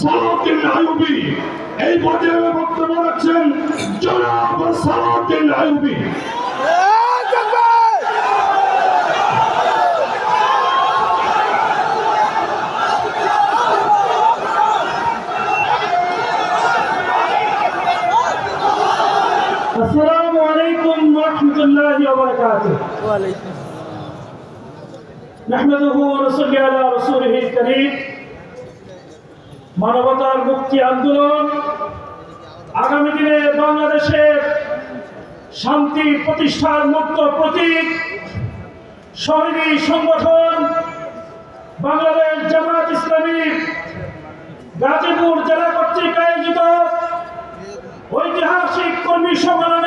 সালাউদ্দিন আইয়ুবী এই পর্যায়ে বক্তব্য রাখছেন জনাব সালাউদ্দিন আইয়ুবী السلام عليكم ورحمة الله وبركاته نحمده ونصلي على رسوله الكريم মানবতার মুক্তি আন্দোলন আগামী দিনে বাংলাদেশের শান্তি প্রতিষ্ঠার মুক্ত প্রতীক শহীদী সংগঠন বাংলাদেশ জামাত ইসলামী গাজীপুর জেলা কর্তৃক আয়োজিত ঐতিহাসিক কর্মী সম্মেলনের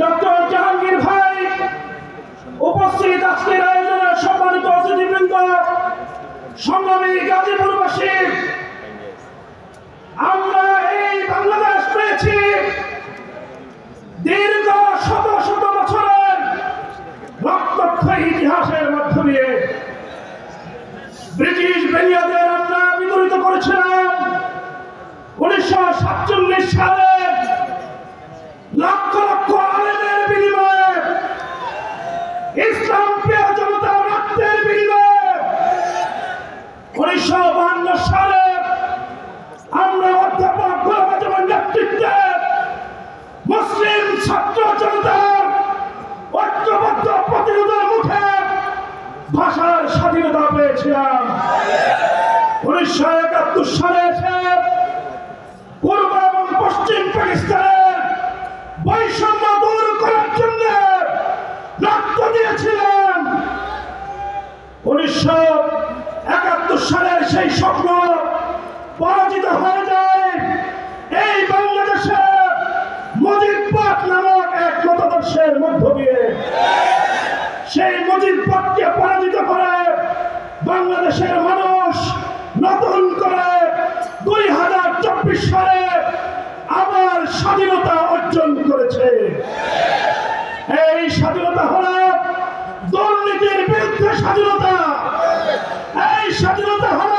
ডক্টর জাহাঙ্গীর ভাই উপস্থিত আজকের আয়োজনের সম্মানিত অতিথিবৃন্দ, সংগ্রামী গাজীপুরবাসী, আমরা এই বাংলাদেশ পেয়েছি দীর্ঘ শত শত বছরের রক্তক্ষয়ী ইতিহাসের মধ্য দিয়ে। ব্রিটিশ বেরিয়াদের আমরা বিতরিত করেছিলাম। উনিশশো সাতচল্লিশ সালে পশ্চিম পাকিস্তানের বৈষম্য দূর করার জন্য রক্ত দিয়েছিলাম উনিশশো একাত্তর সালের সেই স্বপ্ন পরাজিত হয়ে যায় এই বাংলাদেশে মুজিববাদ নামক এক মতাদর্শের মধ্য দিয়ে সেই মুজিববাদকে পরাজিত করে বাংলাদেশের মানুষ নতুন করে দুই হাজার চব্বিশ সালে আবার স্বাধীনতা অর্জন করেছে। এই স্বাধীনতা হল দুর্নীতির বিরুদ্ধে স্বাধীনতা। এই স্বাধীনতা হল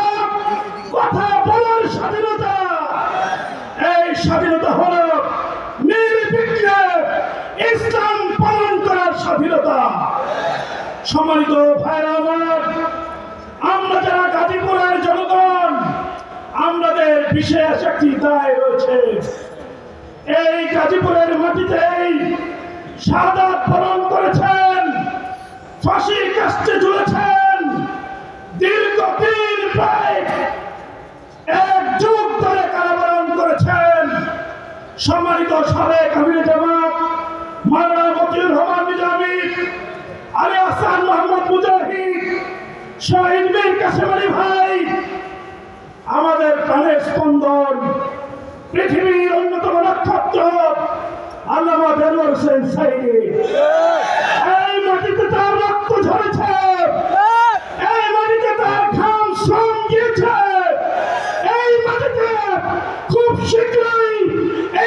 কথা বলার স্বাধীনতা। এই স্বাধীনতা হল নির্বিঘ্নে ইসলাম পালন করার স্বাধীনতা। সম্মানিত ভাইরা আমার গাজীপুরের জনগণ, আমাদের বিশেষ একটি দায় রয়েছে। এই গাজীপুরের মাটিতেই সাদা পালন করেছেন ফাঁসির কাস্তে ঝুলেছেন দীর্ঘদিন প্রায় এক যুগ ধরে কারাবরণ করেছেন। সম্মানিত সাবেক আমির জামাত, মাওলানা মতিউর রহমান নিজামী, আলী হাসান মোহাম্মদ মুজাহিদ শহীদ মীর কাসেম আলী ভাই, আমাদের প্রাণের স্পন্দন, পৃথিবীর অন্যতম নক্ষত্র, আল্লামা দেলোয়ার হোসেন সাইদি এই মাটিতে তার রক্ত ঝরেছে। এই মাটিতে তার ঘাম শ্রম গিয়েছে। এই মাটিতে খুব শীঘ্রই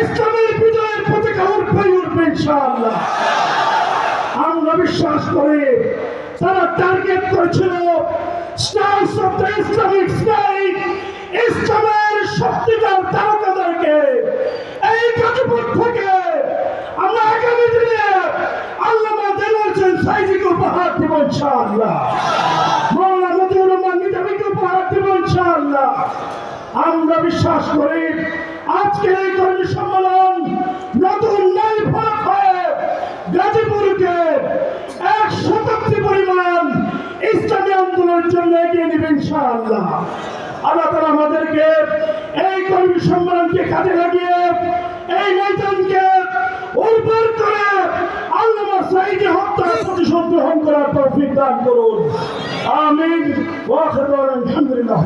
ইসলামের বিজয়ের পতাকা উঠবে উঠবে ইনশাআল্লাহ। আমরা বিশ্বাস করি তারা টার্গেট করেছিল। Stars of the Islamic state ইসলামের সত্যিকার তারকাদেরকে এই গাজীপুর থেকে আমরা আগামী দিনে আল্লামা দেওয়ার সাইজিকে উপহার দেব ইনশাআল্লাহ। মৌলানা মতিউর রহমান নিজামীকে উপহার দেব ইনশাআল্লাহ। আমরা বিশ্বাস করি আজকের এই কর্মী সম্মেলন ইনশাআল্লাহ। আল্লাহ তালা আমাদেরকে এই কর্মী সম্মানকে কাজে লাগিয়ে, এই ময়দানকে উর্বর করে আল্লাহ সাইকে হত্যা প্রতিশোধ গ্রহণ করার তৌফিক দান করুন। আমিন। ওয়াখির আলহামদুলিল্লাহ